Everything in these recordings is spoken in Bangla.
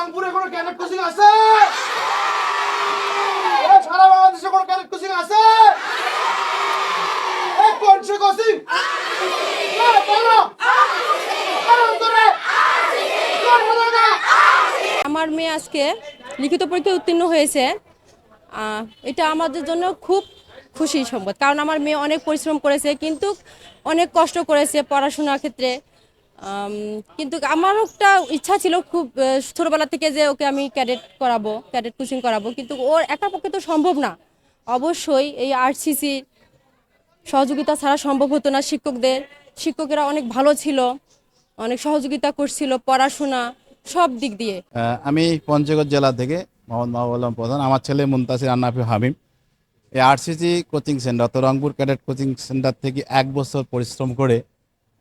রংপুরে কোনো ক্যাডেট কোচিং আছে? সারা বাংলাদেশে কোনো ক্যাডেট কোচিং আছে? কোন কোচিং আমার মেয়ে আজকে লিখিত পরীক্ষায় উত্তীর্ণ হয়েছে। এটা আমাদের জন্য খুব খুশি সংবাদ। কারণ আমার মেয়ে অনেক পরিশ্রম করেছে, কিন্তু অনেক কষ্ট করেছে পড়াশোনার ক্ষেত্রে। কিন্তু আমারও একটা ইচ্ছা ছিল খুব ছোটবেলা থেকে যে ওকে আমি ক্যাডেট করাবো, ক্যাডেট কোচিং করাবো, কিন্তু ওর একা পক্ষে তো সম্ভব না। অবশ্যই এই আরসিসি সহযোগিতা ছাড়া সম্ভব হতো না শিক্ষকদের। শিক্ষকেরা অনেক ভালো ছিল, অনেক সহযোগিতা করছিল, পড়াশোনা, সব দিক দিয়ে। আমি পঞ্চগড় জেলা থেকে মোহাম্মদ মাহবুল্লাহ প্রধান, আমার ছেলে মুন্তাসির আন্নাফি হামিম। এই আরসিসি কোচিং সেন্টার তো রংপুর ক্যাডেট কোচিং সেন্টার থেকে এক বছর পরিশ্রম করে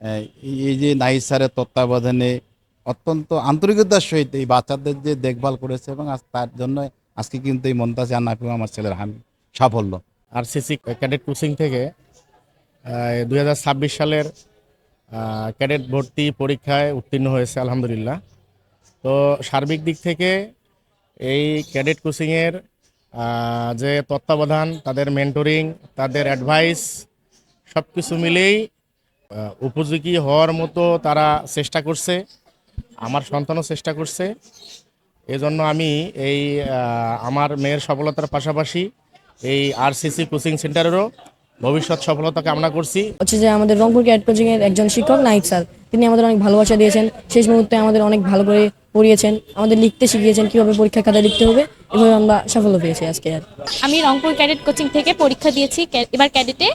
এই- যে নাইস স্যারের তত্ত্বাবধানে অত্যন্ত আন্তরিকতার সহিত এই বাচ্চাদের যে দেখভাল করেছে এবং আজ তার জন্য আজকে কিন্তু এই মুন্তাসির আন্নাফি আমার ছেলের হামিদ সাফল্য। আর সিসি ক্যাডেট কোচিং থেকে দু হাজার ছাব্বিশ সালের ক্যাডেট ভর্তি পরীক্ষায় উত্তীর্ণ হয়েছে, আলহামদুলিল্লাহ। তো সার্বিক দিক থেকে এই ক্যাডেট কোচিংয়ের যে তত্ত্বাবধান, তাদের মেন্টরিং তাদের অ্যাডভাইস সব কিছু মিলেই উপযোগী হওয়ার মতো তারা চেষ্টা করছে, আমার সন্তানও চেষ্টা করছে। এজন্য আমি এই আমার মেয়ের সফলতার পাশাপাশি এই আরসিসি কোচিং সেন্টারেরও ভবিষ্যৎ সফলতা কামনা করছি। হচ্ছে যে আমাদের রংপুর ক্যাট কোচিংয়ের একজন শিক্ষক নাইক স্যার। তিনি আমাদের অনেক ভালোবাসা দিয়েছেন। শেষ মুহূর্তে আমাদের অনেক ভালো করে পড়িয়েছেন আমাদের লিখতে শিখিয়েছেন কীভাবে পরীক্ষা খাতায় লিখতে হবে এভাবে আমরা সাফল্য পেয়েছি আজকে আর। আমি রংপুর ক্যাডেট কোচিং থেকে পরীক্ষা দিয়েছি। এবার ক্যাডেটে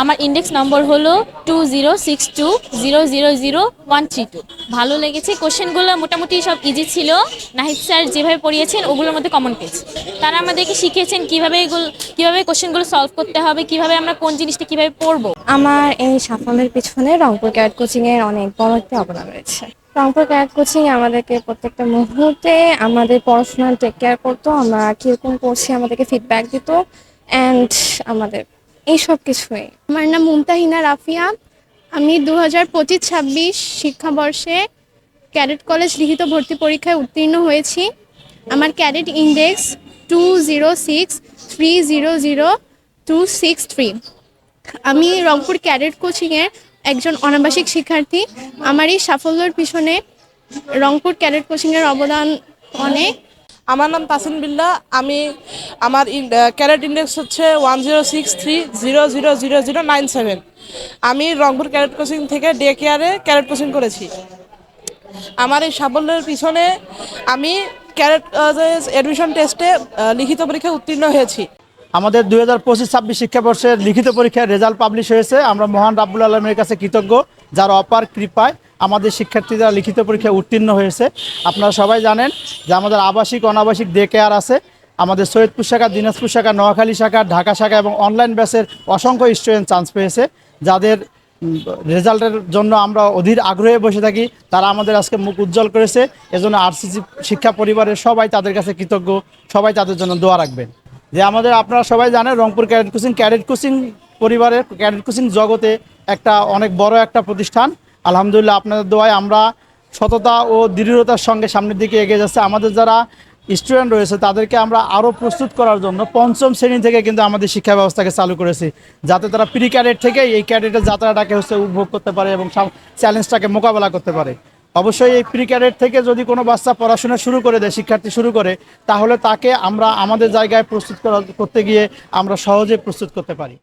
আমার ইন্ডেক্স নম্বর হলো two zero six two zero zero zero one three two ভালো লেগেছে কোশ্চেনগুলো মোটামুটি সব ইজি ছিল। নাহিদ স্যার যেভাবে পড়িয়েছেন ওগুলোর মধ্যে কমন পেয়েছি। তারা আমাদেরকে শিখিয়েছেন কীভাবে এগুলো কীভাবে কোশ্চেনগুলো সলভ করতে হবে কীভাবে আমরা কোন জিনিসটা কীভাবে পড়ব। আমার এই সাফল্যের পিছনে রংপুর ক্যাডেট কোচিংয়ের অনেক বড় একটা অবদান রয়েছে। রংপুর ক্যারেট কোচিং আমাদেরকে প্রত্যেকটা মুহূর্তে আমাদের পড়াশোনা টেক কেয়ার করতো। আমরা কীরকম পড়ছি আমাদেরকে ফিডব্যাক দিত অ্যান্ড আমাদের এই সব কিছুই। আমার নাম মুমতাহিনা রাফিয়া। আমি দু হাজার পঁচিশ ছাব্বিশ শিক্ষাবর্ষে ক্যাডেট কলেজ লিখিত ভর্তি পরীক্ষায় উত্তীর্ণ হয়েছি। আমার cadet index two zero six three zero zero two six three আমি রংপুর ক্যাডেট কোচিংয়ের একজন অনাবাসিক শিক্ষার্থী। আমার এই সাফল্যের পিছনে রংপুর ক্যাডেট কোচিংয়ের অবদান অনেক। আমার নাম তাসিন বিল্লা। আমি আমার ক্যারেট ইন্ডেক্স হচ্ছে one zero six three zero zero zero zero nine seven. আমি রংপুর ক্যারেট কোচিং থেকে ডে কেয়ারে ক্যারেট কোচিং করেছি। আমার এই সাফল্যের পিছনে আমি ক্যারেট অ্যাডমিশন টেস্টে লিখিত পরীক্ষায় উত্তীর্ণ হয়েছি। আমাদের দুই হাজার পঁচিশ, ছাব্বিশ শিক্ষাবর্ষের লিখিত পরীক্ষার রেজাল্ট পাবলিশ হয়েছে। আমরা মহান রাব্বুল আলমের কাছে কৃতজ্ঞ, যার অপার কৃপায় আমাদের শিক্ষার্থীরা লিখিত পরীক্ষায় উত্তীর্ণ হয়েছে। আপনারা সবাই জানেন যে আমাদের আবাসিক, অনাবাসিক ডে কেয়ার আছে। আমাদের সৈয়দপুর শাখা, দিনাজপুর শাখা, নোয়াখালী শাখা, ঢাকা শাখা এবং অনলাইন ব্যাচের অসংখ্য স্টুডেন্ট চান্স পেয়েছে। যাদের রেজাল্টের জন্য আমরা অধীর আগ্রহে বসে থাকি, তারা আমাদের আজকে মুখ উজ্জ্বল করেছে। এজন্য আরসিসি শিক্ষা পরিবারের সবাই তাদের কাছে কৃতজ্ঞ। সবাই তাদের জন্য দোয়া রাখবেন। যে আমাদের আপনারা সবাই জানেন Rangpur cadet coaching cadet coaching পরিবারের, ক্যাডেট কোচিং জগতে একটা অনেক বড় একটা প্রতিষ্ঠান। আলহামদুলিল্লাহ আপনাদের দোয়ায় আমরা সততা ও দৃঢ়তার সঙ্গে সামনের দিকে এগিয়ে যাচ্ছে। আমাদের যারা স্টুডেন্ট রয়েছে, তাদেরকে আমরা আরও প্রস্তুত করার জন্য পঞ্চম শ্রেণি থেকে কিন্তু আমাদের শিক্ষা ব্যবস্থাকে চালু করেছি, যাতে তারা প্রি ক্যাডেট থেকে এই ক্যাডেটের যাত্রাটাকে হচ্ছে উপভোগ করতে পারে এবং চ্যালেঞ্জটাকে মোকাবেলা করতে পারে। অবশ্যই এই প্রি ক্যাডেট থেকে যদি কোনো বাচ্চা পড়াশোনা শুরু করে দেয়, শিক্ষার্থী শুরু করে, তাহলে তাকে আমরা আমাদের জায়গায় প্রস্তুত করা করতে গিয়ে আমরা সহজে প্রস্তুত করতে পারি।